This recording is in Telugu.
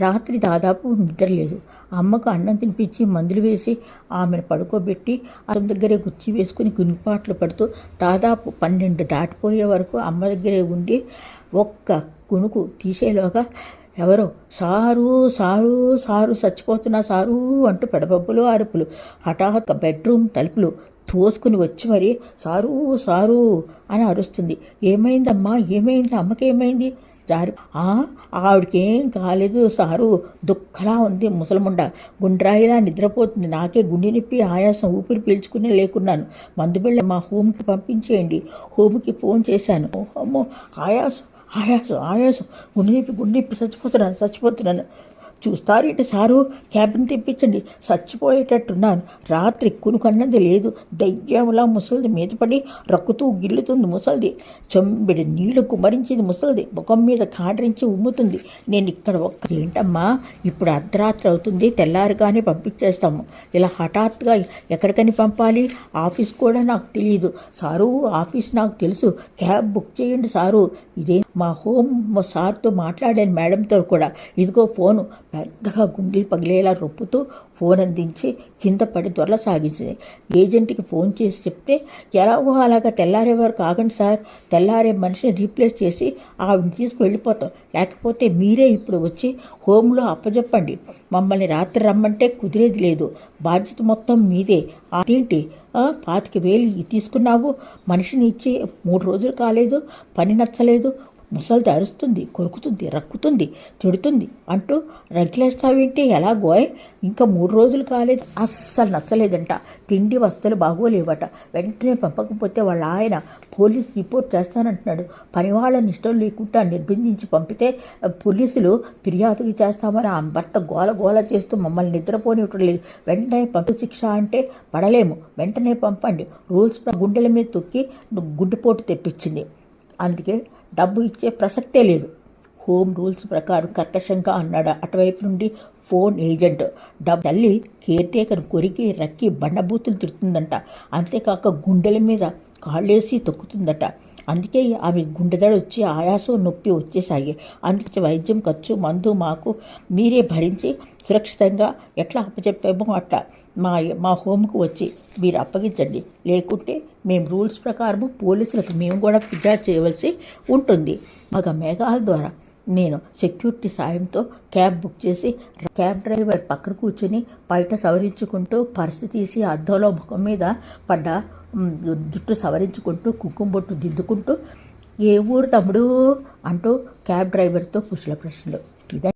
రాత్రి దాదాపు నిద్రలేదు. అమ్మకు అన్నం తినిపించి మందులు వేసి ఆమెను పడుకోబెట్టి అతని దగ్గరే గుచ్చి వేసుకుని గునిపాట్లు పడుతూ దాదాపు పన్నెండు దాటిపోయే వరకు అమ్మ దగ్గరే ఉండి ఒక్క కునుకు తీసేలోగా ఎవరో సారు సారు సారు చచ్చిపోతున్నా సారు అంటూ పెడబబ్బులు అరుపులు. హఠాత్ బెడ్రూమ్ తలుపులు తోసుకుని వచ్చి మరి సారు సారు అని అరుస్తుంది. ఏమైందమ్మా? ఏమైంది? అమ్మకేమైంది? జారి. "ఆ, ఆవిడకేం కాలేదు సారు. దుఃఖలా ఉంది ముసలముండ. గుండ్రాయిలా నిద్రపోతుంది. నాకే గుండె నొప్పి ఆయాసం ఊపిరి పీల్చుకునే లేకున్నాను. మందు బిళ్ళ మా హోమ్కి పంపించేయండి. హోమ్కి ఫోన్ చేశాను. అమ్మో ఆయాసం ఆయాసం ఆయాసం. గుండె నొప్పి గుండె నొప్పి చచ్చిపోతున్నాను చచ్చిపోతున్నాను. చూస్తారేంటి సారు క్యాబిన్ తెప్పించండి. చచ్చిపోయేటట్టున్నాను. రాత్రి కునుకన్నది లేదు. దయ్యంలా ముసలిది మీద పడి రక్కుతూ గిల్లుతుంది ముసలిది. చెంబిడి నీళ్ళు కుమరించింది ముసలిది. ముఖం మీద కాడరించి ఉమ్ముతుంది. నేను ఇక్కడ ఒక్క ఏంటమ్మా? ఇప్పుడు అర్ధరాత్రి అవుతుంది. తెల్లారుగానే పంపించేస్తాము. ఇలా హఠాత్తుగా ఎక్కడికని పంపాలి? ఆఫీస్ కూడా నాకు తెలియదు సారు ఆఫీస్ నాకు తెలుసు. క్యాబ్ బుక్ చేయండి సారు. ఇదే మా హోమ్ సార్తో మాట్లాడాను మేడంతో కూడా. ఇదిగో ఫోను. పెద్దగా గుండెలు పగిలేలా రొప్పుతూ ఫోన్ అందించి కింద పడి దొరల సాగించింది. ఏజెంట్కి ఫోన్ చేసి చెప్తే ఎలాగో అలాగా తెల్లారే వరకు ఆగండి సార్. తెల్లారే మనిషిని రీప్లేస్ చేసి ఆవిడని తీసుకు వెళ్ళిపోతాం లేకపోతే మీరే ఇప్పుడు వచ్చి హోమ్లో అప్పచెప్పండి మమ్మల్ని రాత్రి రమ్మంటే కుదిరేది లేదు. బాధ్యత మొత్తం మీదే. అదేంటి? పాతిక వేలు తీసుకున్నావు. మనిషిని ఇచ్చి మూడు రోజులు కాలేదు. పని నచ్చలేదు. ముసలిది అరుస్తుంది కొరుకుతుంది రక్కుతుంది తిడుతుంది అంటూ రగిలేస్తావేంటి? ఎలాగోయ్ ఇంకా మూడు రోజులు కాలేదు. అస్సలు నచ్చలేదంట. తిండి వస్తువులు బాగోలేవట. వెంటనే పంపకపోతే వాళ్ళ ఆయన పోలీస్ రిపోర్ట్ చేస్తానంటున్నాడు. పని వాళ్ళని ఇష్టం లేకుండా నిర్బంధించి పంపితే పోలీసులు ఫిర్యాదుకి చేస్తామని ఆ భర్త గోల గోల చేస్తూ మమ్మల్ని నిద్రపోనివ్వటం లేదు వెంటనే పంపి శిక్ష అంటే పడలేము. వెంటనే పంపండి. రూల్స్ గుండెల మీద తొక్కి గుడ్డుపోటు తెప్పించింది. అందుకే డబ్బు ఇచ్చే ప్రసక్తే లేదు. హోమ్ రూల్స్ ప్రకారం కర్కశంగా అన్నాడు అటువైపు నుండి ఫోన్ ఏజెంట్. డబ్బు తల్లి కేర్ టేకర్ కొరికి రక్కి బండబూతులు తిడుతుందంట. అంతేకాక గుండెల మీద కాళ్ళేసి తొక్కుతుందట. అందుకే ఆమె గుండెదడ వచ్చి ఆయాసం నొప్పి వచ్చేసాయి అందుకే వైద్యం ఖర్చు మందు మాకు మీరే భరించి సురక్షితంగా ఎట్లా అప్పచెప్పామో అట్లా మా మా హోమ్కు వచ్చి మీరు అప్పగించండి. లేకుంటే మేము రూల్స్ ప్రకారం పోలీసులకు మేము కూడా ఫిర్యాదు చేయవలసి ఉంటుంది. మగ మేఘాల ద్వారా నేను సెక్యూరిటీ సాయంతో క్యాబ్ బుక్ చేసి క్యాబ్ డ్రైవర్ పక్కన కూర్చొని బయట సవరించుకుంటూ పర్సు తీసి అద్దంలో ముఖం మీద పడ్డ జుట్టు సవరించుకుంటూ కుంకుమ బొట్టు దిద్దుకుంటూ ఏ ఊరు తమ్ముడు? అంటూ క్యాబ్ డ్రైవర్తో పుష్ల ప్రశ్నలు. ఇదే